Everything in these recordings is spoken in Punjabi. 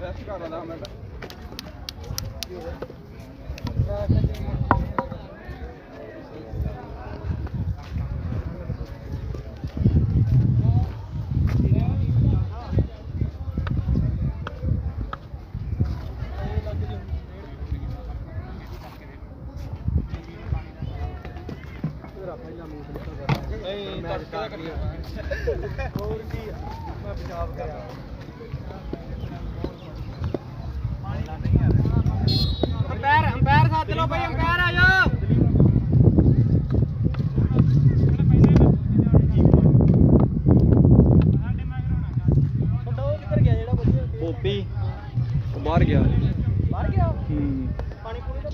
ਰੈਸਟ ਕਰ ਲਾ ਮੈਂ ਨਹੀਂ ਤੜਕਾ ਹੋਰ ਕੀ ਆ? ਮੈਂ ਪਿਸ਼ਾਬ ਕਰਾਂ ਅੰਪਾਇਰ ਅੰਪਾਇਰ ਸੱਦ ਲਓ ਭਾਈ ਅੰਪਾਇਰ ਆ ਜਾਓ ਉਹ ਕਿੱਧਰ ਗਿਆ ਜਿਹੜਾ ਵਧੀਆ ਪੋਪੀ ਉਹ ਬਾਹਰ ਗਿਆ। ਬਾਹਰ ਗਿਆ? ਹੂੰ। ਪਾਣੀ ਪੂਰੀ ਤਾਂ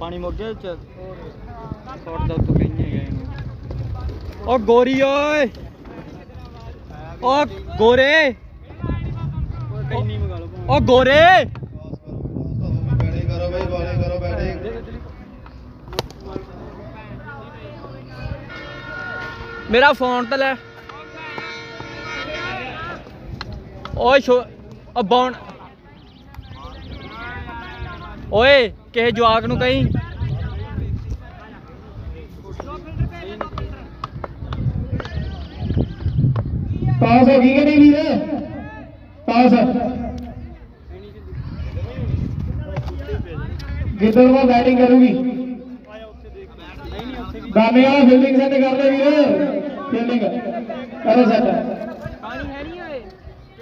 ਪਾਣੀ ਮੁੱਕ ਗਿਆ ਚ ਹੋਰ। ਛੋੜ ਦਾ ਉੱਤੋਂ ਕਹੀਂ ਹੈਗਾ ਇਹਨੂੰ ਓ ਗੋਰੀ ਓਏ। ਓ ਗੋਰੇ। ਕੈਨੀ ਮਗਾ ਲਓ ਓ ਗੋਰੇ। ਕਰੋ ਬਈ ਕਰੋ ਮੇਰਾ ਫੋਨ ਤੇ ਲੈ। ਓਏ ਓ ਬੌਣ ਓਏ ਕਿਸੇ ਜਵਾਕ ਨੂੰ ਕਹੀਂ। ਪਾਸ ਹੋ ਗਈ ਕਿ ਨਹੀਂ ਵੀਰ? ਪਾਸ। ਗਿੱਦੜਵਾ ਬੈਟਿੰਗ ਕਰੂਗੀ। ਵਾਲਾ ਫੀਲਡਿੰਗ ਸੈੱਟ ਕਰ ਲੈ ਵੀਰ। ਫੀਲਡਿੰਗ ਕਰੋ ਸੈੱਟ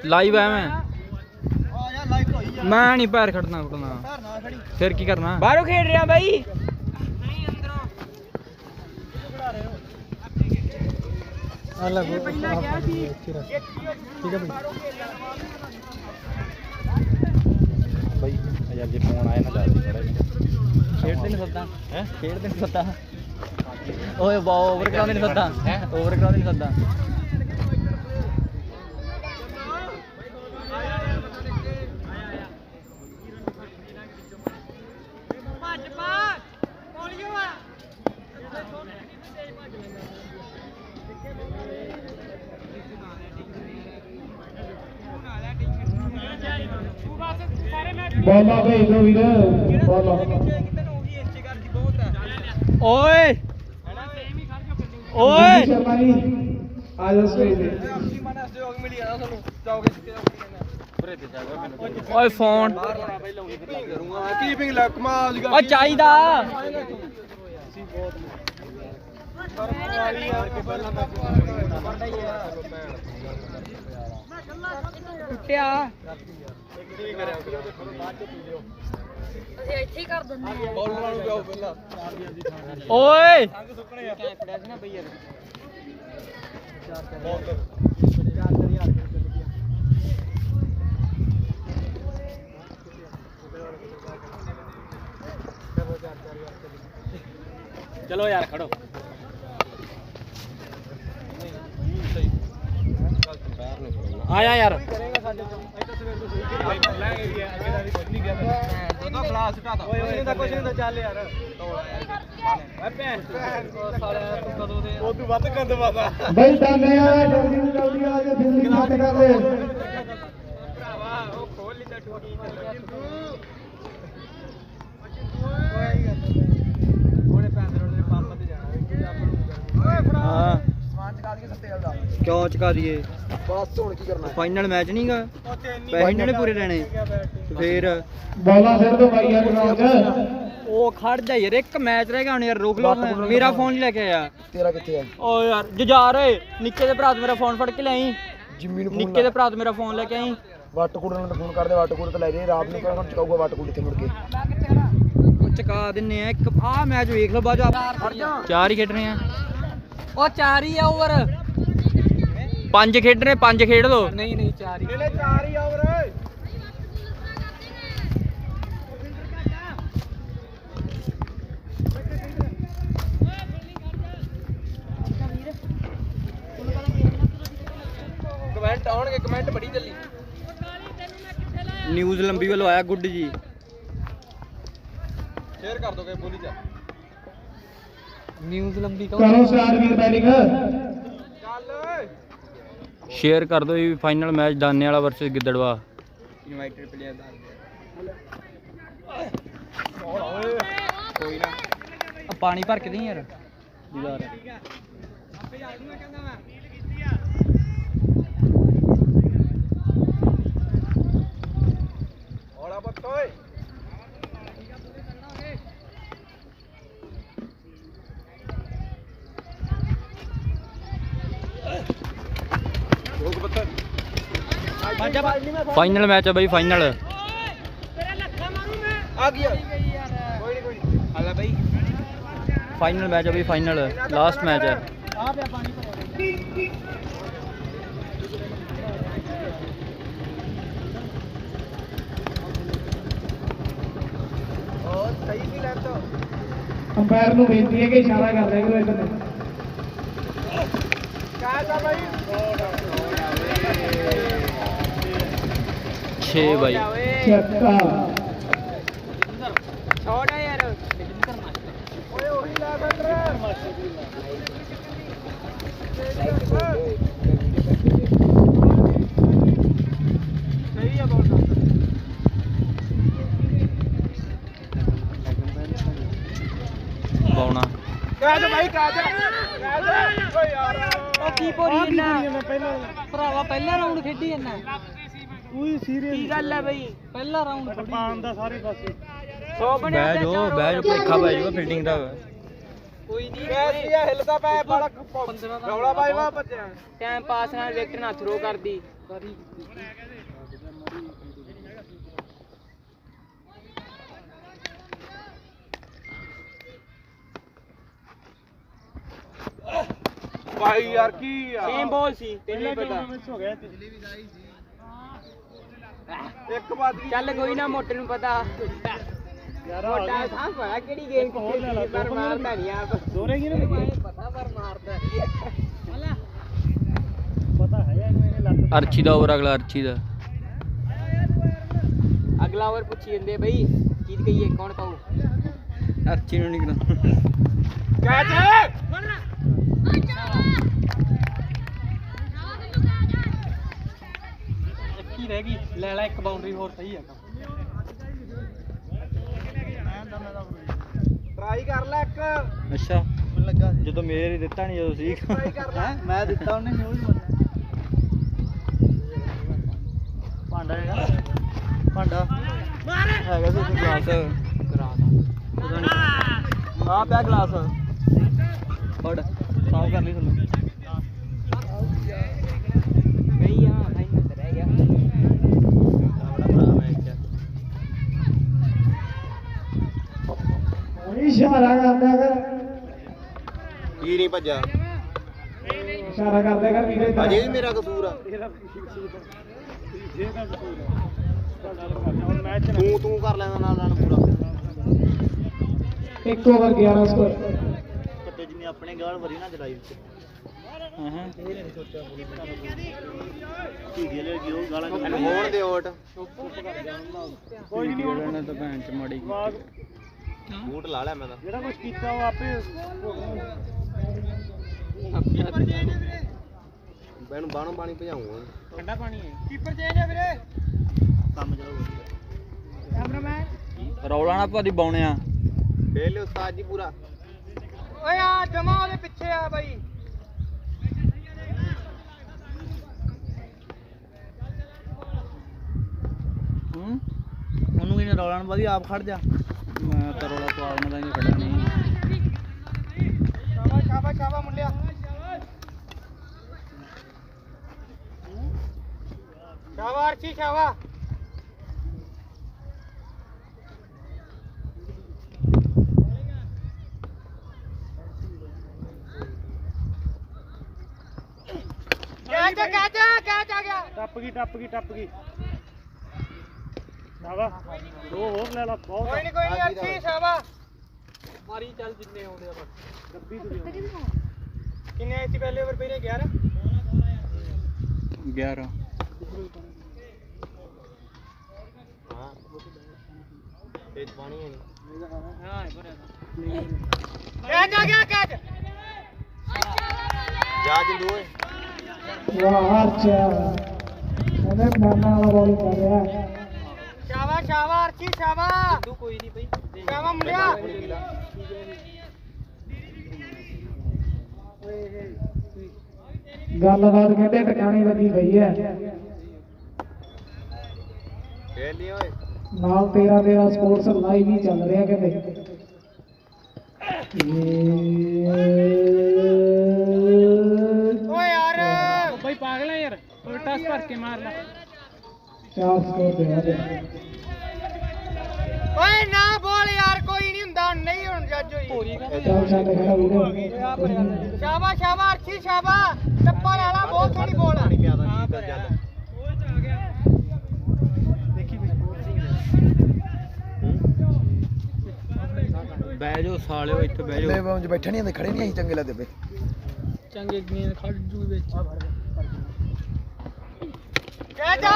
ਲਾਈਵ ਐ ਮੈਂ ਮੈਂ ਨਹੀਂ ਪੈਰ ਖੜਨਾ ਖੜਨਾ। ਫਿਰ ਕੀ ਕਰਨਾ ਬਾਹਰੋਂ ਖੇਡ ਰਿਹਾ ਬਾਈ ਅਲੱਗ ਪਹਿਲਾਂ ਗਿਆ ਸੀ ਠੀਕ ਹੈ ਬਈ ਯਾਰ ਜੇ ਫੋਨ ਆਇਆ ਨਾ ਦੱਸ ਖੇਡਦੇ ਨਹੀਂ ਸੱਦਾ ਹੈ ਖੇਡਦੇ ਨਹੀਂ ਸੱਦਾ ਓਏ ਬਾ ਓਵਰ ਕਰਾਉਂਦੇ ਨਹੀਂ ਸੱਦਾ ਹੈ ਓਵਰ ਕਰਾਉਂਦੇ ਨਹੀਂ ਸੱਦਾ ਭੱਜ ਪਾ ਪੋਲੀਓ ਆ ਬੋਲਾ ਭੇਜ ਦੋ ਵੀਰ। ਬੋਲਾ ਆ। ਓਏ। ਓਏ। ਸ਼ਰਮਾ ਜੀ ਓਏ ਫੋਨ। ਕੀਪਿੰਗ ਕਰੂੰਗਾ ਕੀਪਿੰਗ ਓ ਚਾਹੀਦਾ। ਟੁੱਟਿਆ ਅਸੀਂ ਇੱਥੇ ਹੀ ਕਰ ਦਿੰਦੇ ਆ ਬੋਲਰਾਂ ਨੂੰ ਜਾਓ ਪਹਿਲਾਂ ਓਏ। ਸੰਗ ਸੁੱਕਣੇ ਆ ਫੜਿਆ ਸੀ ਨਾ ਬਈ ਯਾਰ ਚਲੋ ਯਾਰ ਖੜੋ। ਆਇਆ ਯਾਰ। ਕਰੇਗਾ ਸਾਡੇ ਤੋਂ ਇਹ ਤਾਂ। ਸਵੇਰ ਤੋਂ ਸਹੀ ਲੈ ਗਈ ਹੈ ਅੱਗੇ ਦਾ ਗਲਾਸ ਹਟਾਤਾ ਓਏ ਓਏ ਇਹਦਾ ਕੁਝ ਨਹੀਂ ਹੁੰਦਾ ਚੱਲ ਯਾਰ। ਓਏ ਭੈਣ ਸਾਲਿਆ ਤੂੰ ਕਦੋਂ ਦੇ ਉਹ ਤੂੰ ਵੱਧ ਗੰਦ ਪਾਦਾ ਬਈ ਤਾਨੇ ਆ ਜਲਦੀ ਤੋਂ ਜਲਦੀ ਆ ਕੇ ਫੀਲਡਿੰਗ ਸੈੱਟ ਕਰ ਲੈ ਭਰਾਵਾ ਉਹ ਖੋਲ ਲਈ ਤਾਂ ਟੁੱਟੀ ਉਹਨੇ ਪੈਸੇ ਰੋਡ ਦੇ ਪੰਪ ਤੇ ਜਾਣਾ। ਓਏ ਫੜਾ ਕਿਉਂ ਚਕਾ ਦਈਏ? ਬਸ ਹੁਣ ਕੀ ਕਰਨਾ? ਫਾਈਨਲ ਮੈਚ ਨਹੀਂਗਾ ਪੈਸੇ ਇਹਨਾਂ ਨੇ ਪੂਰੇ ਲੈਣੇ। ਫੇਰ। ਬੋਲਾ ਸਿਰ ਤੋਂ ਬਾਈ ਯਾਰ ਗਰਾਊਂਡ 'ਚ ਉਹ ਖੜ ਜਾ ਯਾਰ ਇੱਕ ਮੈਚ ਰਹਿ ਗਿਆ ਹੁਣ ਯਾਰ ਰੋਕ ਲਓ ਮੇਰਾ ਫੋਨ ਲੈ ਕੇ ਆਇਆ। ਤੇਰਾ ਕਿੱਥੇ ਆ? ਓ ਯਾਰ ਜੁਝਾਰ ਓਏ ਨਿੱਕੇ ਦੇ ਭਰਾ ਤੋਂ ਮੇਰਾ ਫੋਨ ਫੜ ਕੇ ਲਿਆਈ ਜਿੰਮੀ ਨੂੰ ਨਿੱਕੇ ਦੇ ਭਰਾ ਤੋਂ ਮੇਰਾ ਫੋਨ ਲੈ ਕੇ ਆਈ। ਵਾਟਕੂੜ ਨੂੰ ਫੋਨ ਕਰਦੇ ਵਾਟਕੂੜ ਤੇ ਲੈ ਜੇ ਰਾਤ ਨੂੰ ਕਹਿੰਦਾ ਚਕਾਊਗਾ ਵਾਟਕੂੜ ਇੱਥੇ ਮੁੜ ਕੇ। ਚਕਾ ਦਿੰਨੇ ਆ ਇੱਕ ਆਹ ਮੈਚ ਵੇਖ ਲਓ ਬਾਜੋ ਆਪ ਚਾਰ ਹੀ ਖੇਡ ਰਹੇ ਆ। ਉਹ ਚਾਰ ਹੀ ਓਵਰ ਪੰਜ ਖੇਡਣੇ ਪੰਜ ਖੇਡ ਲੋ ਨਹੀਂ ਨਹੀਂ ਚਾਰ ਹੀ। ਲੈ ਚਾਰ ਹੀ ਆਵਰ ਕਮੈਂਟ ਆਉਣਗੇ ਕਮੈਂਟ ਬੜੀ ਜਲਦੀ ਨਿਊਜ਼ ਲੰਬੀ ਵੱਲੋਂ ਆਇਆ ਗੁੱਡ ਜੀ। ਸ਼ੇਅਰ ਕਰ ਦੋਗੇ ਬੋਲੀ ਜਾ ਨਿਊਜ਼ ਲੰਬੀ ਕਰੋ ਸਟਾਰਟ ਵੀਰ ਬੈਟਿੰਗ ਸ਼ੇਅਰ ਕਰ ਦਿਓ ਜੀ ਫਾਈਨਲ ਮੈਚ ਦਾਨੇ ਵਾਲਾ ਵਰਸਸ ਗਿੱਦੜਵਾ। ਇਨਵਾਈਟਡ ਪਲੇਅਰ ਦੱਸ ਕੋਈ ਨਾ। ਆ ਪਾਣੀ ਭਰ ਕੇ ਦੇ ਯਾਰ। ਦੀਵਾਰ ਆਪੇ ਜਾ ਦੂੰਗਾ ਕਹਿੰਦਾ ਮੈਂ ਹੋਲਾ ਬੱਤ ਓਏ ਰੋਕ ਬੱਤ ਫਾਈਨਲ ਮੈਚ ਆ ਬਈ ਫਾਈਨਲ। ਆ ਗਿਆ ਕੋਈ ਨਹੀਂ ਕੋਈ ਨਹੀਂ। ਆਲਾ ਬਈ। ਫਾਈਨਲ ਮੈਚ ਆ ਬਈ ਫਾਈਨਲ। ਲਾਸਟ ਮੈਚ ਹੈ ਆ ਪਿਆ ਪਾਣੀ ਅੰਪਾਇਰ ਨੂੰ ਬੇਨਤੀ ਹੈ ਕਿ ਇਸ਼ਾਰਾ ਕਰ ਰਿਹਾ ਕਰੋ ਇੱਧਰ। ਨੂੰ। ਕਾਹਦਾ ਬਾਈ। 6 ਬਾਈ। ਚੱਕਾ। ਛੋੜਾ ਯਾਰ। ਓਏ ਉਹੀ ਲਾ ਬੰਦਰ ਸਹੀ ਆ ਬੋਲ ਬਾਉਣਾ ਕਾਜ ਭਾਈ ਕਾਜ ਕਾਜ ਓ ਯਾਰ। ਉਹ ਕੀ ਪੋਰੀ ਨਾ ਭਰਾਵਾ ਪਹਿਲਾ ਰਾਉਂਡ ਖੇਡੀ ਜਾਂਦਾ ਤੂੰ ਸੀਰੀਅਸ ਕੀ ਗੱਲ ਹੈ ਬਈ? ਪਹਿਲਾ ਰਾਉਂਡ ਪਾਣ ਦਾ ਸਾਰੇ ਪਾਸੇ। 100 ਬਹਿ ਜੋ ਬਹਿ ਜੋ ਭੇਖਾ ਬਹਿ ਜੋ ਫੀਲਡਿੰਗ ਦਾ। ਕੋਈ ਨਹੀਂ ਕੈਸੀ ਆ ਹਿੱਲਦਾ ਪਿਆ ਬੜਾ ਰੌਲਾ ਪਾਈ ਵਾ ਬੱਚਿਆਂ ਟਾਈਮ ਪਾਸ ਨਾਲ ਵਿਕਟ ਨਾ ਥਰੋ ਕਰਦੀ। ਭਾਈ ਯਾਰ ਕੀ ਆ? ਸੇਮ ਬੋਲ ਸੀ। ਤੈਨੂੰ ਪਤਾ। ਹੋ ਗਿਆ ਇੱਕ ਬਾਤ ਚੱਲ ਕੋਈ ਨਾ ਮੋਟੇ ਨੂੰ ਪਤਾ। ਮੋਟਾ ਸਾਹ ਪਾਇਆ ਕਿਹੜੀ ਗੇਮ ਕਿੱਥੇ ਪਰ ਮਾਰਦਾ ਨਹੀਂ ਆਪ ਦੋਰੇਗੀ ਨਾ ਪਤਾ ਪਰ ਮਾਰਦਾ ਪਤਾ ਹੈ ਇਹਨੂੰ ਇਹਨੇ ਲੱਤ ਅਰਚੀ ਦਾ ਓਵਰ ਅਗਲਾ ਅਰਚੀ ਦਾ। ਅਗਲਾ ਓਵਰ ਪੁੱਛੀ ਜਾਂਦੇ ਬਈ ਜੀਤ ਗਈ ਹੈ ਕੌਣ ਪਾਉ ਅਰਚੀ ਨੂੰ ਨਹੀਂ ਕਰਾਂ ਕੈਚ! ਹੀ ਰਹਿ ਗਈ। ਲੈ ਲੈ ਇੱਕ ਬਾਉਂਡਰੀ ਹੋਰ ਸਹੀ ਹੈ ਟਰਾਈ ਕਰ ਲੈ ਇੱਕ। ਅੱਛਾ। ਮੈਨੂੰ ਲੱਗਾ ਜਦੋਂ ਮੇਰੇ ਦਿੱਤਾ ਨਹੀਂ ਜਦੋਂ ਸੀ ਟਰਾਈ ਕਰ ਲੈ। ਮੈਂ ਦਿੱਤਾ ਉਹਨੇ ਨਿਊਜ਼ ਭਾਂਡਾ ਹੈਗਾ। ਭਾਂਡਾ। ਹੈਗਾ ਸੀ ਗਲਾਸ ਨਹੀਂ ਆ ਪਿਆ ਗਲਾਸ ਫੜ। ਸਾਫ਼ ਕਰ ਲਈ ਤੁਹਾਨੂੰ ਗਈ ਆ ਫਾਈਨਲ ਤੇ ਰਹਿ ਗਿਆ ਬੜਾ ਭਰਾ ਮੈਂ ਇੱਕ ਇਸ਼ਾਰਾ ਕਰਦਾ ਕਰ ਕੀ ਨਹੀਂ ਭੱਜਾ ਇਸ਼ਾਰਾ ਕਰਦਾ ਕਰ ਵੀਰੇ ਇੱਧਰ। ਅਜੇ ਵੀ ਮੇਰਾ ਕਸੂਰ ਆ। ਤੂੰ ਤੂੰ ਕਰ ਲੈਂਦਾ ਨਾਲ ਨਾਲ ਪੂਰਾ। ਇੱਕ ਓਵਰ 11 ਸਕੋਰ ਕੱਤੇ ਜਿੰਨੀ ਆਪਣੇ ਗਾਲ ਵਰੀ ਨਾ ਚਲਾਈ ਹਾਂ ਹਾਂ ਕੀ ਗੇਲੇ ਕੀ ਉਹ ਗਾਲਾਂ ਹੋਣ ਦੇ ਓਟ ਕੋਈ ਨਹੀਂ ਉਹਨਾਂ ਤਾਂ ਭੈਣ ਚ ਮਾੜੀ ਬੂਟ ਲਾ ਲਿਆ ਮੈਂ ਤਾਂ। ਜਿਹੜਾ ਕੁਝ ਕੀਤਾ ਉਹ ਆਪੇ ਬੈਨੂੰ ਬਾਣੋਂ ਪਾਣੀ ਭਜਾਉਂਗਾ। ਠੰਡਾ ਪਾਣੀ ਹੈ। ਕੀਪਰ ਚੇਂਜ ਹੈ ਵੀਰੇ। ਕੰਮ ਚਲੋ ਕੈਮਰਾਮੈਨ। ਰੌਲਾ ਨਾ ਭਾਦੀ ਬਾਉਣਿਆ ਫੇਲ ਉਸਤਾਦ ਜੀ ਪੂਰਾ। ਓਏ ਆ ਜਮਾ ਉਹਦੇ ਪਿੱਛੇ ਆ ਬਾਈ। ਹੂੰ? ਉਹਨੂੰ ਕਿਨੇ ਰੌਲਾ ਨਾ ਭਾਦੀ ਆਪ ਖੜ ਜਾ। ਮੈਂ ਤਾਂ ਰੌਲਾ ਪਾਉਣ ਦਾ ਨਹੀਂ ਖੜਾ ਨਹੀਂ। ਸ਼ਾਬਾਸ਼ ਸ਼ਾਬਾਸ਼ ਸ਼ਾਬਾਸ਼ ਮੁੰਡਿਆ ਸ਼ਾਬਾਸ਼। ਅਰਸ਼ੀ ਸ਼ਾਬਾਸ਼ ਕੈਚ ਕੈਚ ਕੈਚ ਆ ਗਿਆ ਟੱਪ ਗਈ ਟੱਪ ਗਈ ਟੱਪ ਗਈ। ਨਾਵਾ ਦੋ ਹੋਰ ਲੈ ਲਾ ਬਹੁਤ ਕੋਈ ਨਹੀਂ ਕੋਈ ਨਹੀਂ ਅਰਸ਼ੀ ਸ਼ਾਬਾਸ਼। ਮਾਰੀ ਚੱਲ ਜਿੰਨੇ ਆਉਂਦੇ ਆ ਬਸ। ਡੱਬੀ ਤੁਰੀ ਕਿੰਨੇ ਆਏ ਸੀ ਪਹਿਲੇ ਓਵਰ ਪਹਿਲੇ 11 11 ਹਾਂ। ਇਹ ਪਾਣੀ ਹੈ ਨਹੀਂ ਹਾਂ ਭਰਿਆ ਕੈਚ ਆ ਗਿਆ ਕੈਚ। ਜਾ ਜਿੰਦੂ ਓਏ। ਵਾਹ ਅੱਛਾ ਕਹਿੰਦੇ ਮਾਨਾ ਵਾਲਾ ਬੋਲਿੰਗ ਕਰ ਰਿਹਾ ਸ਼ਾਵਾ ਅਰਚੀ ਸ਼ਾਵਾ ਤੂੰ ਕੋਈ ਨਹੀਂ ਬਈ। ਸ਼ਾਵਾ ਮੁੰਡਿਆ। ਗੱਲਬਾਤ ਕਹਿੰਦੇ ਟਿਕਾਣੀ ਲੱਗੀ ਪਈ ਹੈ। ਖੇਲ ਲਈ ਓਏ। ਨਾਲ ਤੇਰਾ ਤੇਰਾ ਸਪੋਰਟਸ ਲਾਈਵ ਹੀ ਚੱਲ ਰਿਹਾ ਕਹਿੰਦੇ। ਓਏ ਯਾਰ। ਬਈ ਪਾਗਲ ਆ ਯਾਰ। ਉਲਟਾ ਭਰ ਕੇ ਮਾਰ ਲੈ। ਚਾਰ ਸਕੋਰ ਦੇ ਓਏ ਨਾ ਬੋਲ ਯਾਰ ਕੋਈ ਨਹੀਂ ਹੁੰਦਾ ਨਹੀਂ ਹੁਣ ਜੱਜ ਹੋਈ। ਚਾਰ ਛੱਡ ਖੜਾ ਵੀਡੀਓ ਸ਼ਾਵਾ ਸ਼ਾਵਾ ਅਰਚੀ ਸ਼ਾਵਾ ਟੱਪਾ ਵਾਲਾ ਬਹੁਤ ਸੋਹਣੀ ਬੋਲ ਆ। ਬਹਿ ਜਾਓ ਸਾਲਿਓ ਇੱਥੇ ਬਹਿ ਜਾਓ। ਬੰਜ ਬੈਠੇ ਨਹੀਂ ਹੁੰਦੇ ਖੜੇ ਨਹੀਂ ਅਸੀਂ ਚੰਗੇ ਲੱਗਦੇ ਪਏ। ਚੰਗੇ ਗੇਂਦ ਖੜ ਜੂ ਵਿੱਚ। ਕਹਿ ਜਾ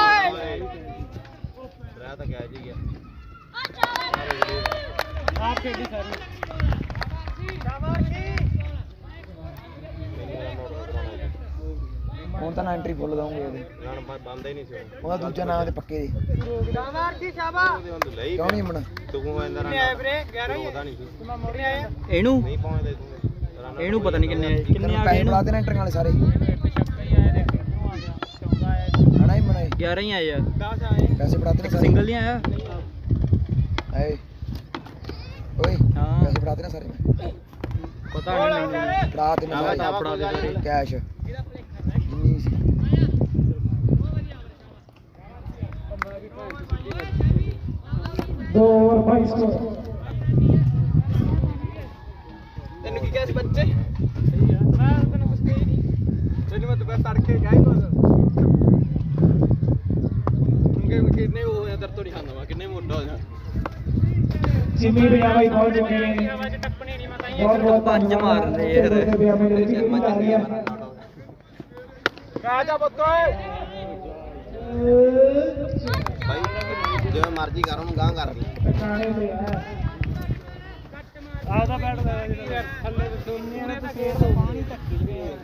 ਆਪ ਖੇਡੀ ਸਾਰੀ ਸ਼ਾਵਾ ਅਰਚੀ ਹੁਣ ਤਾਂ ਨਾ ਐਂਟਰੀ ਫੁੱਲ ਦਵਾਂਗੇ ਉਹਦੇ ਬੰਦਾ ਹੀ ਨਹੀਂ ਸੀ ਉਹਦਾ ਦੂਜਾ ਨਾਮ ਦੇ ਪੱਕੇ ਦੇ। ਸ਼ਾਵਾ ਅਰਚੀ ਸ਼ਾਵਾ ਉਹ ਲਈ ਕਿਉਂ ਨਹੀਂ ਮਣਾ ਤੂੰ ਇਹਦਾ ਕਿੰਨੇ ਆਏ ਵੀਰੇ 11 ਹੀ ਪਤਾ ਨਹੀਂ ਸੀ। ਮੈਂ ਮੋੜੇ ਆਇਆ। ਇਹਨੂੰ? ਨਹੀਂ ਪਹੁੰਚਦੇ ਤੂੰ। ਇਹਨੂੰ ਪਤਾ ਨਹੀਂ ਕਿੰਨੇ ਆਏ ਕਿੰਨੇ ਆ ਗਏ ਇਹਨੂੰ? ਨਾ ਐਂਟਰੀਆਂ ਵਾਲੇ ਸਾਰੇ। ਛੱਕਾ ਹੀ ਆਇਆ ਦੇਖ ਕਿੱਥੋਂ ਆ ਗਿਆ ਚੌਂਦਾ ਆਇਆ ਹਣਾ ਹੀ ਮਣਾ 11 ਹੀ ਆਏ ਆ। 10 ਆਏ। ਪੈਸੇ ਨਾ ਸਾਰੇ। ਸਿੰਗਲ ਨਹੀਂ ਆਇਆ? ਆਏ। ਓਏ ਹਾਂ। ਪੈਸੇ ਬੁਲਾਤੇ ਨਾ ਸਾਰੇ। ਪਤਾ ਨਹੀਂ ਮੈਨੂੰ ਬੁਲਾ ਤੇ ਨਾ ਆਵਾ ਸਾਰੇ। ਫੜਾ ਦੇ ਸਾਰੇ। ਕੈਸ਼। ਦੋ ਓਵਰ 22 ਸਕੋਰ ਤੈਨੂੰ ਕੀ ਕਿਹਾ ਸੀ ਬੱਚੇ ਸਹੀ ਆ ਮੈਂ ਤੈਨੂੰ ਕੁਝ ਕਹੀ ਨਹੀਂ ਤੈਨੂੰ ਮੈਂ ਦੁਪਹਿਰ ਤੜਕੇ ਗਾਈ ਕੋਲ ਕਿਉਂਕਿ ਕਿੰਨੇ ਉਹ ਹੋਇਆ ਦਰ ਤੋਂ ਨਹੀਂ ਖਾਂਦਾ ਵਾ ਕਿੰਨੇ ਮੋਟਾ ਹੋ ਜਾ ਜਿੰਮੀ ਵੀ ਆਵਾਈ ਬਹੁਤ ਚੁੱਕੇ ਨੇ। ਬਹੁਤ ਬਹੁਤ ਪੰਜ ਮਾਰ ਰਹੇ ਯਾਰ। ਸ਼ਰਮਾ ਚੱਲੀ ਆ ਕਾ ਜਾ ਬੱਤੋ ਓਏ ਭਾਈ ਜਿਵੇਂ ਮਰਜ਼ੀ ਕਰ ਉਹਨੂੰ ਗਾਂ ਕਰ ਲਈ। ਟਿਕਾਣੇ ਤੇ ਆ। ਆਦਾ ਬੈਠ ਦਾ ਥੱਲੇ ਤੇ ਸੋਨੀਆਂ ਨੇ ਤੇ ਫੇਰ ਤਾਂ ਪਾਣੀ ਧੱਕੀ ਗਏ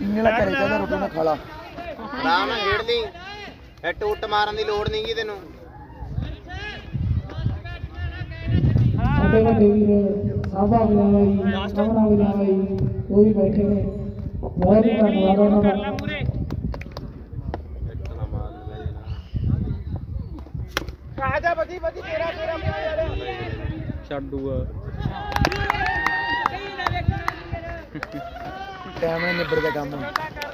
ਇੰਨੇ ਲਾ ਕਰੇ ਚਾਹੀਦਾ ਰੋਟੀ ਨਾ ਖਾ ਲਾ। ਆਰਾਮ ਨਾਲ ਖੇਡ ਲਈ। ਹਿੱਟ ਉੱਟ ਮਾਰਨ ਦੀ ਲੋੜ ਨਹੀਂਗੀ ਤੈਨੂੰ। ਸਾਡੇ ਵੱਡੇ ਵੀਰ ਸਾਬਾ ਬੁਲਾਵਾ ਜੀ ਸਾਹਮਣਾ ਬੁਲਾਵਾ ਜੀ ਉਹ ਵੀ ਬੈਠੇ ਨੇ ਬਹੁਤ ਧੰਨਵਾਦ ਉਹਨਾਂ ਦਾ ਪੂਰੇ ਹਿੱਟ ਨਾ ਮਾਰ ਲੈ ਕਾ ਜਾ ਬੱਜੀ ਬੱਜੀ ਤੇਰਾ ਤੇਰਾ ਛੱਡੂਗਾ। ਟਾਈਮ ਨਾਲ ਨਿਬੜ ਗਿਆ ਕੰਮ।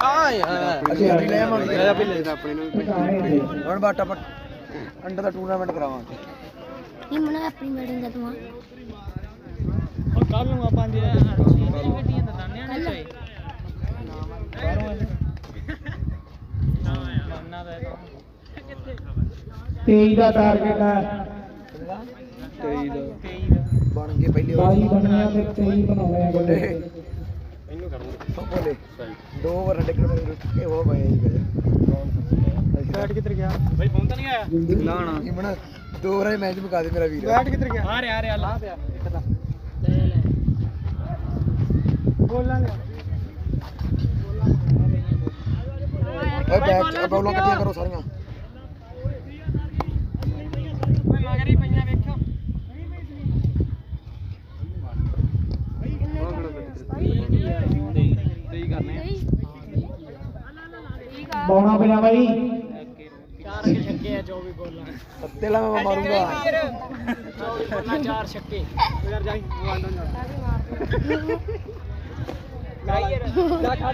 ਆ ਯਾਰ। ਅਸੀਂ ਐਂਟਰੀ ਲੈ ਆਵਾਂਗੇ। ਆਪਣੀ ਨੂੰ ਟਿਕਾਣੇ ਤੇ ਹੁਣ ਬਾਟਾ ਪਟ ਅੰਡਰ ਦਾ ਟੂਰਨਾਮੈਂਟ ਕਰਾਵਾਂਗੇ। ਨਹੀਂ ਮਨਾ ਆਪਣੀ ਮੈਡਮ ਦਾ ਤੂੰ ਹੁਣ ਕੱਲ ਨੂੰ ਆਪਾਂ ਦੇ ਗੱਡੀਆਂ ਦਾ ਦਾਨਿਆਂ ਨੇ ਚਾਹੀ ਨਾ ਦਾ 23 ਦਾ ਟਾਰਗੇਟ ਹੈ। 23 ਦਾ। ਬਣ ਗਏ ਪਹਿਲੀ 22 ਬਣਿਆ ਤੇ 23 ਬਣਾਉਣੇ ਆ ਬੋਲੇ ਇਹਨੂੰ ਕਰੂੰਗਾ। ਬੋਲੇ ਦੋ। ਓਵਰ ਅੱਡੇ ਕਿਲੋਮੀਟਰ ਰੁੱਕ ਕੇ ਹੋ ਗਏ ਜੀ ਬੈਟ ਕਿੱਧਰ ਗਿਆ? ਬਈ ਫੋਨ ਤਾਂ ਨਹੀਂ ਆਇਆ? ਨਾ ਨਾ। ਇਮਣ ਦੋ ਓਵਰਾਂ ਮੈਚ ਮੁਕਾ ਦੇ ਮੇਰਾ ਵੀਰ। ਬੈਠ ਕਿੱਧਰ ਗਿਆ? ਆ ਰਿਹਾ ਆ ਰਿਹਾ ਲਾ ਪਿਆ ਇੱਕ ਤਾਂ। ਓਏ ਬੈਟ ਬੌਲਾਂ ਇਕੱਠੀਆਂ ਕਰੋ ਸਾਰੀਆਂ। ਮਗਰ ਹੀ ਪਈਆਂ ਵੇਖਿਓ। ਬੌਣਾ ਪੰਜਾਬਾ ਜੀ ਚਾਰ ਕੇ ਛੱਕੇ ਆ 24 ਬੋਲਾਂ ਸੱਤੇ ਲਾ ਮੈਂ ਮਾਰੂੰਗਾ 24 ਬੋਲਾਂ ਚਾਰ ਛੱਕੇ ਯਾਰ ਜਾਈ ਵਾਂਡਾ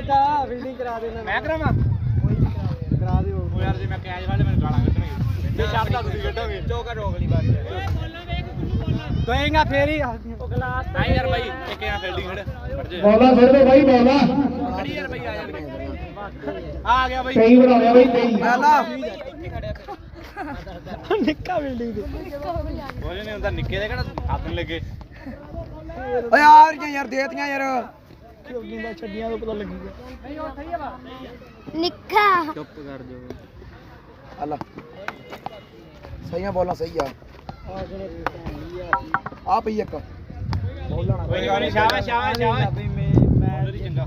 ਜਾ ਫੀਲਡਿੰਗ ਕਰਾ ਦੇ ਮੈਂ ਕਰਾਵਾਂ ਕਰਾ ਦਿਓ ਉਹ ਯਾਰ ਜੇ ਮੈਂ ਕੈਚ ਵਾਲੇ ਮੈਨੂੰ ਗਾਲਾਂ ਕੱਢਣਗੇ ਜੇ ਛੱਡਦਾ ਤੁਸੀਂ ਕੱਢੋਗੇ ਚੌਕਾ ਰੋਕ ਲਈ ਬਸ ਦੋਏਗਾ ਫੇਰ ਹੀ ਉਹ ਗਲਾਸ ਨਹੀਂ ਯਾਰ ਬਾਈ ਇੱਕ ਆ ਫੀਲਡਿੰਗ ਖੜ ਖੜ ਜੇ ਬੌਲਾ ਫਿਰ ਦੋ ਬਾਈ ਬੌਲਾ ਖੜੀ ਯਾਰ ਬਾਈ ਆ ਗਿਆ ਬਾਈ 23 ਬਣਾਉਣੇ ਬਾਈ 23 ਨਿੱਕਾ ਬਿਲਡਿੰਗ ਦੇ ਉਹ ਨਹੀਂ ਹੁੰਦਾ ਨਿੱਕੇ ਦੇ ਕਿਹੜਾ ਹੱਥ ਨੀ ਲੱਗੇ। ਓਏ ਆ ਰਹੀਆਂ ਯਾਰ ਦੇਤੀਆਂ ਯਾਰ। ਕਿਉਂਕਿ ਛੱਡੀਆਂ ਤੋਂ ਪਤਾ ਲੱਗੂਗਾ ਨਿੱਕਾ। ਚੁੱਪ ਕਰ ਜਾਓ। ਅੱਲਾ ਸਹੀਆਂ ਬੋਲਾਂ ਸਹੀ ਆ। ਆ ਪਈ ਇੱਕ। ਬੋਲਣਾ ਕੋਈ ਗੱਲ ਨਹੀਂ ਸ਼ਾਬਾਸ਼ ਸ਼ਾਬਾਸ਼ ਸ਼ਾਬਾਸ਼। ਬਈ ਮੈਂ ਮੈਂ ਚੰਗਾ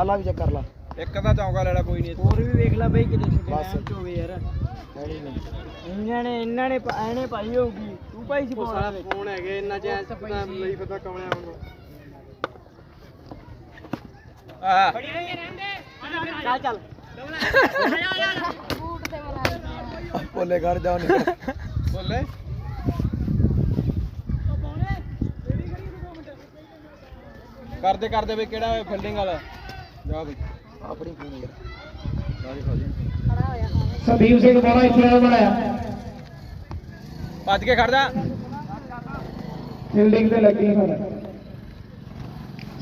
ਆਲਾ ਵੀ ਚੈੱਕ ਕਰ ਲਾ। ਇੱਕ ਦਾ ਚੌਂਕਾ ਲੈਣਾ ਕੋਈ ਨਹੀਂ ਹੋਰ ਵੀ ਵੇਖ ਲੈ ਬਈ ਕਿਤੇ ਛੁੱਟੀ ਬਸ। ਮੈਚ ਹੋਵੇ ਯਾਰ। ਇਹਨਾਂ ਨੇ। ਇਹਨਾਂ ਨੇ ਪਾ- ਇਹਨੇ ਪਾਈ ਹੋਊਗੀ। ਤੂੰ ਪਾਈ ਸੀ ਫੋਨ? ਹੈਗੇ ਇੰਨਾ ਚੈਂਸ ਪਤਾ ਨਹੀਂ ਪਤਾ ਕਮਲਿਆ ਮੈਨੂੰ ਆ ਚੱਲ ਚੱਲ। ਬੋਲੇ ਘਰ ਜਾਓ ਨਹੀਂ ਬੋਲੇ ਕਰਦੇ ਕਰਦੇ ਬਈ ਕਿਹੜਾ ਫੀਲਡਿੰਗ ਵਾਲਾ? ਜਾ ਬਈ। ਆਪਣੀ ਫੋਨ ਯਾਰ ਸੰਦੀਪ ਸਿੰਘ ਬੜਾ ਇੱਥੇ ਆਇਆ। ਬਣਾਇਆ ਭੱਜ ਕੇ ਖੜ ਜਾ। ਫੀਲਡਿੰਗ ਤੇ ਲੱਗੀ ਫਿਰ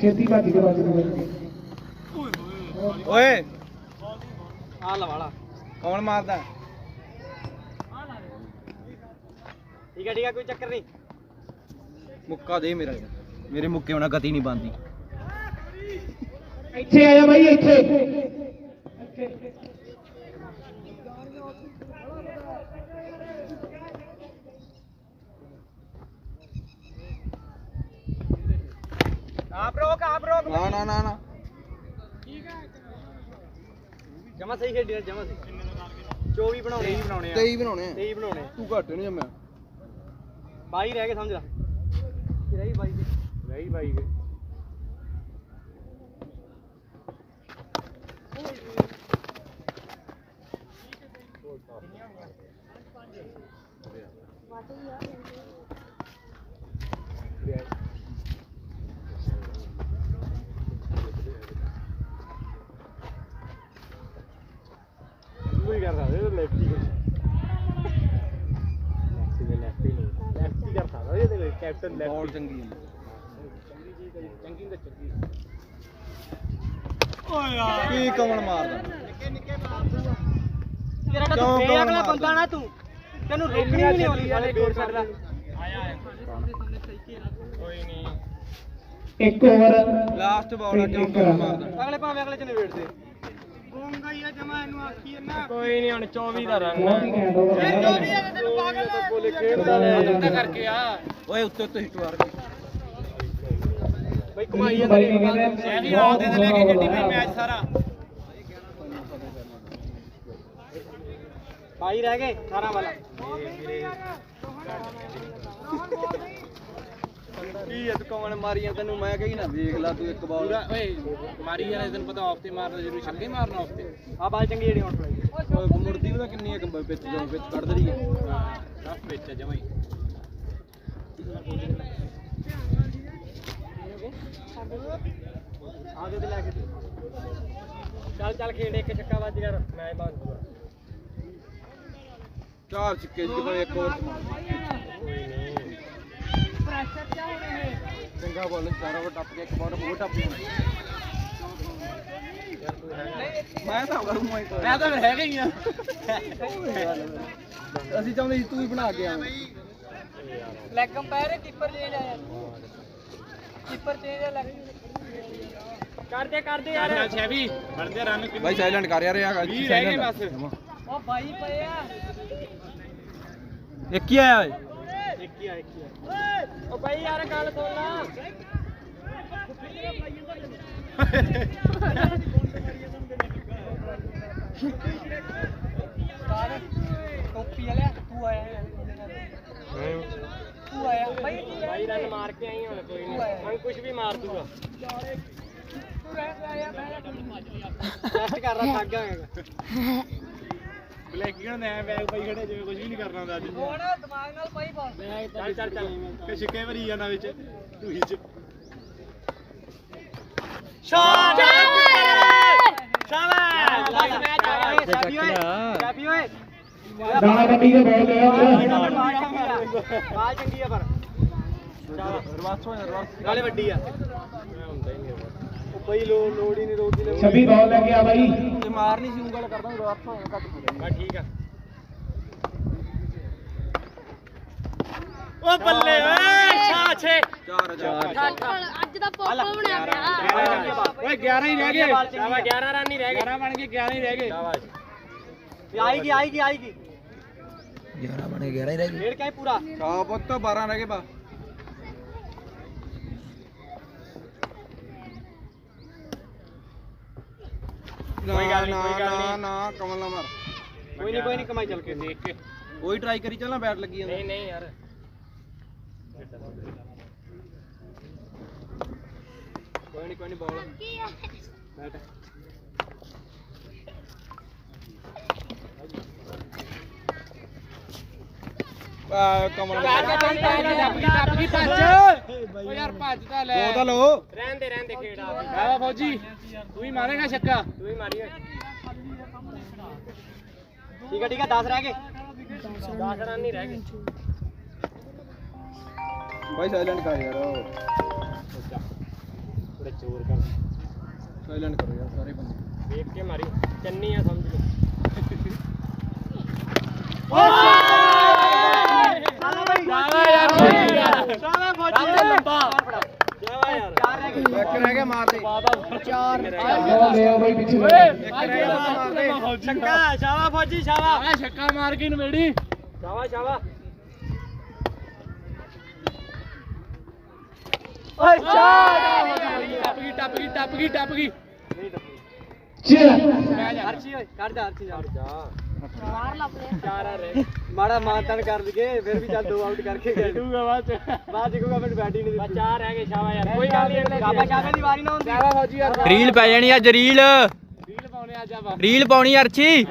ਛੇਤੀ ਭੱਜ ਕੇ ਭੱਜ ਕੇ। ਓਏ। ਆ ਲਵਾਲਾ ਕੌਣ ਮਾਰਦਾ? ਠੀਕ ਹੈ ਠੀਕ ਹੈ ਕੋਈ ਚੱਕਰ ਨਹੀਂ। ਮੁੱਕਾ ਦੇ ਮੇਰਾ। ਯਾਰ। ਮੇਰੇ ਮੁੱਕੇ ਹੋਣਾ ਗਤੀ ਨਹੀਂ ਬੰਦੀ ਇੱਥੇ ਆਇਆ ਬਾਈ ਇੱਥੇ। ਆਪ ਰੋਕ ਆਪ ਰੋਕ ਨਾ ਨਾ ਨਾ ਨਾ। ਜਮਾ ਸਹੀ ਖੇਡੀ ਨਾ ਜਮਾ ਸਹੀ। 24 ਬਣਾਉਣੇ 23 ਬਣਾਉਣੇ 23 ਬਣਾਉਣੇ ਆ। 23 ਬਣਾਉਣੇ ਤੂੰ ਘੱਟ ਨਹੀਂ ਜੰਮਿਆ। 22 ਰਹਿ ਗਏ ਸਮਝ ਲੈ। ਰਹੀ 22 ਦੇ। ਰਹੀ ਬਾਈ ਗਏ ਹੀ ਕਰਦਾ ਇਹ ਲੈਫਟੀ ਲੈਫਟੀ ਦੇ ਲੈਫਟੀ ਨੂੰ ਲੈਫਟੀ ਕਰਦਾ ਇਹ ਤੇ ਕੈਪਟਨ ਬੋਲ ਚੰਗੀ ਹੈ। ਚੰਗੀ ਦਾ ਚੰਗੀ ਕੀ ਕਮਲ ਮਾਰਦਾ। ਤੇਰਾ ਤਾਂ ਕਿਉਂ ਤੂੰ ਕੌਣ ਅਗਲਾ ਮਾਰਦਾ? ਬੰਦਾ ਨਾ ਤੂੰ। ਤੈਨੂੰ ਰੋਕਣੀ ਵੀ ਨਹੀਂ ਆਉਂਦੀ ਸਾਡੇ ਗੋਲ ਛੱਡਦਾ ਇੱਕ ਓਵਰ ਲਾਸਟ ਬਾਲ ਆ ਕਿਉਂ ਕਮਲ ਮਾਰਦਾ? ਅਗਲੇ ਭਾਵੇਂ ਅਗਲੇ ਚ ਨਿਬੇੜ ਦੇ। ਗੋਂਗਾ ਹੀ ਆ ਜਮਾ ਇਹਨੂੰ ਆਖੀ ਨਾ ਕੋਈ ਨਹੀਂ ਹੁਣ 24 ਦਾ ਰਨ ਹੀ ਘੈਂਟ ਓਵਰ। ਹੈ ਤੈਨੂੰ ਪਾਗਲ ਬੋਲੇ ਖੇਡਦਾ ਲੈ ਕਰਕੇ ਆ। ਓਏ ਉੱਤੇ ਉੱਤੇ ਹਿੱਟ ਮਾਰ ਕੇ ਬਈ ਕਮਾਈ ਕਮਾਈ ਬਾਈ ਨੂੰ ਕਹਿੰਦੇ ਸ਼ੈਵੀ ਆਉਂਦੇ ਤੇ ਲੈ ਕੇ ਗੱਡੀ ਬਈ ਮੈਚ ਸਾਰਾ। ਭਾਈ ਰਹਿ ਗਏ 18 ਵਾਲਾ। ਕੀ ਹੈ ਤੂੰ ਕਮਲ ਮਾਰੀਆਂ ਤੈਨੂੰ? ਮੈਂ ਕਹੀ ਨਾ ਵੇਖ ਲੈ ਤੂੰ ਇੱਕ ਬਾਲ ਓਏ ਮਾਰੀ ਯਾਰ ਤੈਨੂੰ ਪਤਾ ਆਫ ਤੇ ਮਾਰਦਾ ਜ਼ਰੂਰੀ ਛੱਕੇ ਮਾਰਨਾ ਆਫ ਤੇ ਆ ਬਾਲ ਚੰਗੀ ਜਿਹੜੀ ਹੁਣ। ਓਏ ਮੁਰਦੀ ਉਹਦਾ ਕਿੰਨੀ ਕੰਬਲ ਵਿੱਚ ਜਦੋਂ ਵਿੱਚ ਕੱਢ ਦਰੀ ਹੈ ਰਫ ਵਿੱਚ ਜਮਾ ਹੀ। ਆ ਦੇ ਤੇ ਲੈ ਕੇ। ਚੱਲ ਚੱਲ ਖੇਡ ਇੱਕ ਚੱਕਾ ਵੱਜ ਗਿਆ ਮੈਚ ਬਣ ਜੂਗਾ ਚਾਰ ਸਿੱਕੇ ਜਿ ਕੋਈ ਇੱਕ ਹੋਰ ਚੰਗਾ ਬੋਲ ਸਾਰਾ ਉਹ ਟੱਪ ਕੇ ਇੱਕ ਬਾਰ ਹੋਰ ਟੱਪ ਮੈਂ ਤਾਂ ਕਰੂੰ ਮੈਂ ਮੈਂ ਤਾਂ ਫਿਰ ਹੈਗਾ ਹੀ ਆ ਅਸੀਂ ਚਾਹੁੰਦੇ ਸੀ ਤੂੰ ਹੀ ਬਣਾ ਕੇ ਆਵੇਂ ਲੈਗ ਕੰਪਾਇਰ ਕੀਪਰ ਚੇਂਜ ਆਇਆ ਕੀਪਰ ਚੇਂਜ ਆ ਲੱਗ ਕਰਦੇ ਕਰਦੇ ਯਾਰ ਚੱਲ ਛੇਵੀ ਬਣਦੇ ਰਨ ਬਾਈ ਸਾਇਲੈਂਟ ਕਰ ਯਾਰ ਇਹ ਵੀਹ ਰਹਿ ਗਏ ਬਸ ਉਹ ਬਾਈ ਪਏ ਆ ਇੱਕ ਹੀ ਆਇਆ ਓਏ। ਇੱਕ ਹੀ ਆ ਇੱਕ ਹੀ ਆ ਉਹ ਬਾਈ ਯਾਰ ਗੱਲ ਸੁਣ ਲਾ। ਟੋਪੀ ਵਾਲਿਆ ਤੂੰ ਆਇਆ ਯਾਰ ਤੂੰ ਆਇਆ। ਬਾਈ ਬਾਈ ਰਨ ਮਾਰ ਕੇ ਆਈ ਹੁਣ ਕੋਈ ਨਹੀਂ। ਹੁਣ ਕੁਝ ਵੀ ਮਾਰ ਦੂਗਾ। ਤੂੰ ਰਹਿ ਆਇਆ। ਮੈਂ ਟੈਸਟ ਕਰ ਰਹਾ ਥੱਕ ਗਿਆ ਹੈਗਾ ਬਲੈਕੀ ਹੁਣ ਐ ਬੈਗ ਪਾਈ ਖੜੇ ਜਿਵੇਂ ਕੁਝ ਵੀ ਨਹੀਂ ਕਰਨਾ ਹੁੰਦਾ ਅੱਜ। ਹੁਣ ਦਿਮਾਗ ਨਾਲ ਪਾਈ ਬਾਲ ਚੱਲ ਚੱਲ ਚੱਲ। ਕਿ ਛਿੱਕੇ ਭਰੀ ਜਾਣਾ ਵਿੱਚ। ਢੂਹੀ ਚ। ਸ਼ਾਟ ਸ਼ਾਬਾਸ਼! ਲਾਸਟ ਮੈਚ ਆ ਗਿਆ ਸ਼ਾਬੀ ਓਏ। ਸ਼ਾਬੀ ਓਏ। ਦਾਣਾ ਕੱਢੀ ਕੇ ਬਾਲ ਲਿਆ ਉੱਧਰ। ਬਾਲ ਚੰਗੀ ਆ ਪਰ। ਰਿਵਰਸ ਹੋ ਰਿਵਰਸ ਨਾਲੇ ਵੱਡੀ ਆ। ਬਈ ਲੋ ਲੋੜ ਹੀ ਨਹੀਂ ਰੋਕਦੀ ਨੇ। ਛੱਬੀ ਬਾਲ ਲੈ ਕੇ ਆ ਬਾਈ। ਤੇ ਮਾਰਨੀ ਸੀ ਉਂਗਲ ਕਰਦਾ ਰਿਵਰਸ ਹੋ ਘੱਟ ਬਸ ਠੀਕ ਆ। ਉਹ ਬੱਲੇ ਓਏ ਹਜ਼ਾਰ। ਅੱਜ ਦਾ ਪੋਪੋ ਬਣਿਆ ਪਿਆ। ਓਏ 11 ਹੀ ਰਹਿ ਗਏ। ਸ਼ਾਬਾਸ਼ 11 ਰਨ ਹੀ ਰਹਿ ਗਏ। 11 ਬਣ ਕੇ 11 ਹੀ ਰਹਿ ਗਏ। ਸ਼ਾਬਾਸ਼। ਆਏਗੀ ਆਏਗੀ ਆਏਗੀ 11 ਬਣੇ 11 ਹੀ ਰਹਿ ਗਏ। ਡੇਢ ਕੇ ਪੂਰਾ? ਸੌ ਪੁੱਤ 12 ਰਹਿ ਗਏ ਬਾ ਕੋਈ ਗੱਲ ਨਹੀਂ ਕੋਈ ਗੱਲ ਨਹੀਂ ਨਾ। ਕਮਲ ਨਾ ਮਾਰ। ਕੋਈ ਨਹੀਂ ਕੋਈ ਨਹੀਂ ਕਮਾਈ ਚੱਲ ਕੇ ਦੇਖ ਕੇ। ਕੋਈ ਟਰਾਈ ਕਰੀ ਚੱਲ ਨਾ ਬੈਟ ਲੱਗੀ ਜਾਂਦਾ। ਨਹੀਂ ਨਹੀਂ ਯਾਰ। ਕੋਈ ਨਹੀਂ ਕੋਈ ਨਹੀਂ ਬੋਲ ਬੈਠ ਕਮਲ ਓ ਯਾਰ ਭੱਜ ਤਾਂ ਲੈ ਦੋ ਤਾਂ ਲੋ ਰਹਿਣ ਦੇ ਰਹਿਣ ਦੇ ਖੇਡ ਆ ਆਵਾ ਫੌਜੀ ਤੂੰ ਹੀ ਮਾਰੇਗਾ ਛੱਕਾ ਤੂੰ ਹੀ ਮਾਰੀ ਠੀਕ ਹੈ ਠੀਕ ਹੈ 10 ਰਹਿ ਗਏ 10 ਰਨ ਨਹੀਂ ਰਹਿ ਗਏ ਭਾਈ ਸਾਇਲੈਂਟ ਕਰ ਯਾਰ ਥੋੜੇ ਚੋਰ ਕਰ ਸਾਇਲੈਂਟ ਕਰੋ ਯਾਰ ਸਾਰੇ ਬੰਦੇ ਵੇਖ ਕੇ ਮਾਰੀ ਚੰਨੀ ਆ ਸਮਝ ਲਓ ਜਾਵਾ ਯਾਰ ਜਾਵਾ ਫੌਜੀ ਲੰਬਾ। ਜਾਵਾ ਯਾਰ। ਚਾਰ ਰਹਿ ਗਏ। ਇੱਕ ਰਹਿ ਗਿਆ ਮਾਰ ਦੇ। ਚਾਰ ਲਿਆ ਬਈ ਪਿੱਛੇ ਛੱਕਾ ਸ਼ਾਵਾ ਫੌਜੀ ਸ਼ਾਵਾ ਛੱਕਾ ਮਾਰ ਕੇ ਨਵੇੜੀ। ਸ਼ਾਵਾ ਸ਼ਾਵਾ ਓਏ ਚਾਰ। ਟੱਪ ਗਈ ਟੱਪ ਗਈ ਟੱਪ ਗਈ ਟੱਪ ਗਈ। ਚਿਰ ਅਰਚੀ ਓਏ ਕੱਢ ਜਾ ਅਰਚੀ ਜਾ। ਬਾਹਰ ਲੱਭ ਲਿਆ ਚਾਰ ਆ ਰਹੇ ਮਾੜਾ ਮਾਨਤਨ ਕਰ ਲਈਏ ਫਿਰ ਵੀ ਚੱਲ ਦੋ ਆਊਟ ਕਰਕੇ ਗਏ। ਦੂਗਾ ਬਾਅਦ ਚ। ਬਾਅਦ ਚ ਕਹੂਗਾ ਮੈਨੂੰ ਬੈਟ ਹੀ ਨਹੀਂ ਦਿੱਤੀ। ਚਾਰ ਰਹਿ ਗਏ ਸ਼ਾਵਾ ਯਾਰ ਕੋਈ ਗੱਲ ਨਹੀਂ। ਸ਼ਾਵਾ ਸ਼ਾਵਾ ਦੀ ਵਾਰੀ ਨਾ ਹੁੰਦੀ ਫੌਜੀ ਯਾਰ ਰੀਲ ਪੈ ਜਾਣੀ ਅੱਜ ਰੀਲ। ਰੀਲ ਪਾਉਣੇ ਅੱਜ ਆਪਾਂ। ਰੀਲ ਪਾਉਣੀ ਅਰਚੀ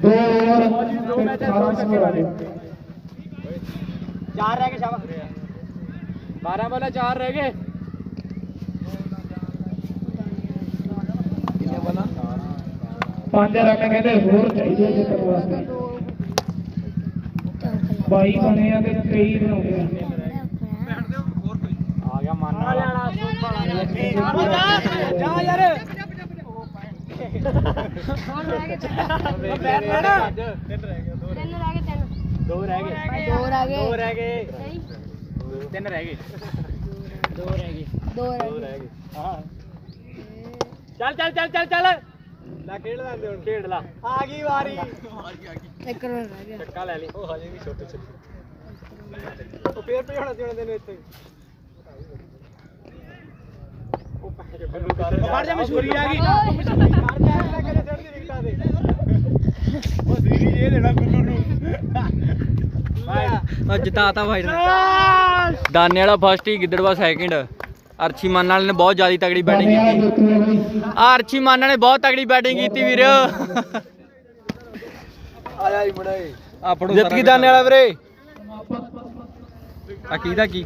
ਦੋ ਓਵਰ 18 ਸਕੋਰ ਚਾਰ ਰਹਿ ਗਏ ਸ਼ਾਵਾ 12 ਵਾਲਾ ਚਾਰ ਰਹਿ ਗਏ। ਪੰਜ ਰਨ ਕਹਿੰਦੇ ਹੋਰ ਚਾਹੀਦੇ ਜਿੱਤਣ ਵਾਸਤੇ। 22 ਬਣੇ ਆ ਤੇ 23 ਬਣਾਉਂਦੇ ਆ। ਆ ਗਿਆ ਮੰਨ ਵਾਲਾ ਜਾ ਯਾਰ ਬੈਟ ਲੈਣਾ ਤਿੰਨ ਰਹਿ ਗਏ ਤਿੰਨ ਦੋ ਰਹਿ ਗਏ ਦੋ ਰਹਿ ਗਏ। ਦੋ ਰਹਿ ਗਏ। ਤਿੰਨ ਰਹਿ ਗਏ। ਦੋ ਰਹਿ ਗਏ। ਦੋ ਰਹਿ ਗਏ। ਹਾਂ। ਚੱਲ ਚੱਲ ਚੱਲ ਚੱਲ ਚੱਲ। ਲੈ ਖੇਡ ਲੈਂਦੇ ਹੁਣ ਖੇਡ ਲਾ। ਆ ਗਈ ਵਾਰੀ। ਇੱਕ ਰਨ ਰਹਿ ਗਿਆ। ਚੱਕਾ ਲੈ ਲਈ ਉਹ ਹਜੇ ਵੀ ਛੋਟੇ ਛੋਟੇ। ਉਹ ਫੇਰ ਭਜਾਉਣਾ ਸੀ ਉਹਨਾਂ ਦੇ ਨੂੰ ਇੱਥੇ। ਉਹ ਫੜ ਜਾ ਮਸ਼ਹੂਰੀ ਆ ਗਈ। ਕਰ ਲੈ ਕਰੇ ਛੱਡ ਦੀ ਵਿਕਟਾਂ ਦੇ। ਉਹ ਸੀਰੀ ਇਹ ਦੇਣਾ ਗੁੱਲੂ ਨੂੰ। ਉਹ ਜਿਤਾਤਾ ਭਾਈ ਨੇ ਦਾਨੇ ਵਾਲਾ ਫਸਟ ਹੀ ਗਿੱਦੜਵਾ ਸੈਕਿੰਡ ਅਰਸ਼ੀ ਮਾਨ ਵਾਲੇ ਨੇ ਬਹੁਤ ਜ਼ਿਆਦਾ ਤਗੜੀ ਬੈਟਿੰਗ ਕੀਤੀ। ਆ ਅਰਸ਼ੀ ਮਾਨ ਨੇ ਬਹੁਤ ਤਗੜੀ ਬੈਟਿੰਗ ਕੀਤੀ ਵੀਰ। ਆਇਆ ਹੀ ਮੜਾਈ ਜਿੱਤ ਗਈ ਦਾਨੇ ਵਾਲਾ ਵੀਰੇ? ਆ ਕਿਹਦਾ ਕੀ?